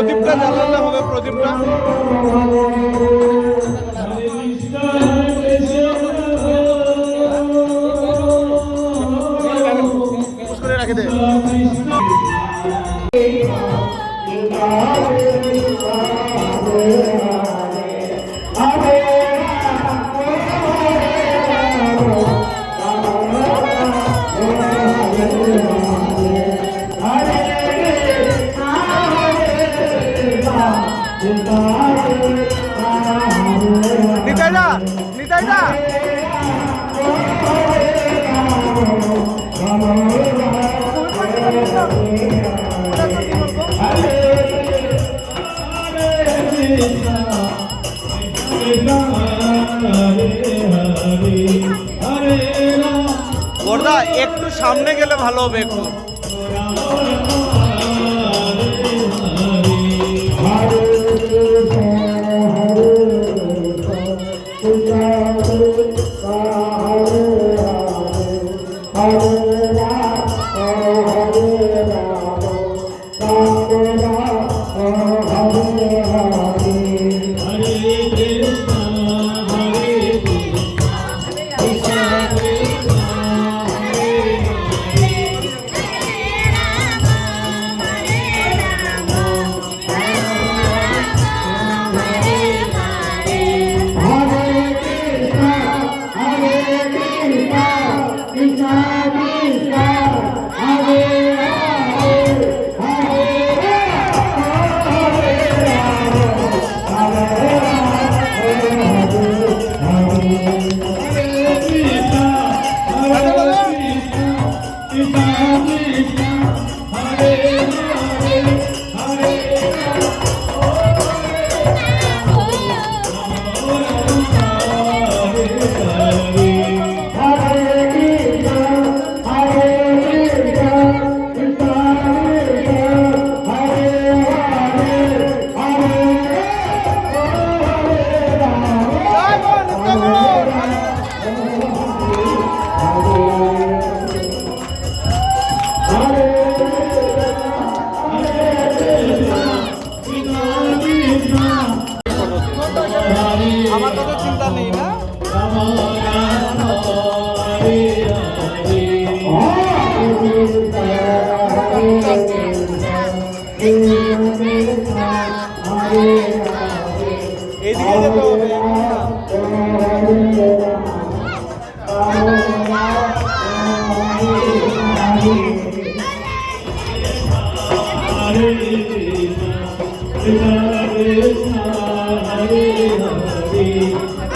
প্রদীপটা জ্বালালে হবে প্রদীপটা দে বর্দা একটু সামনে গেলে ভালো হবে একটু।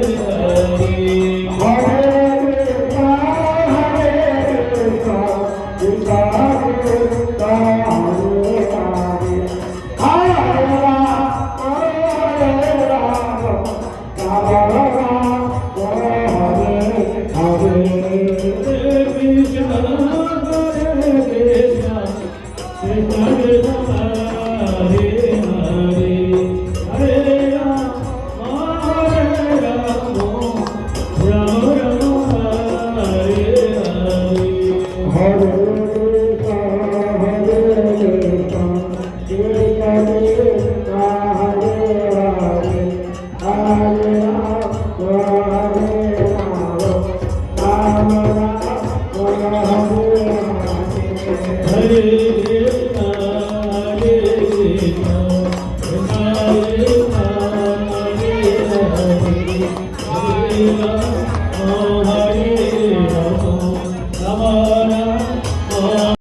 네.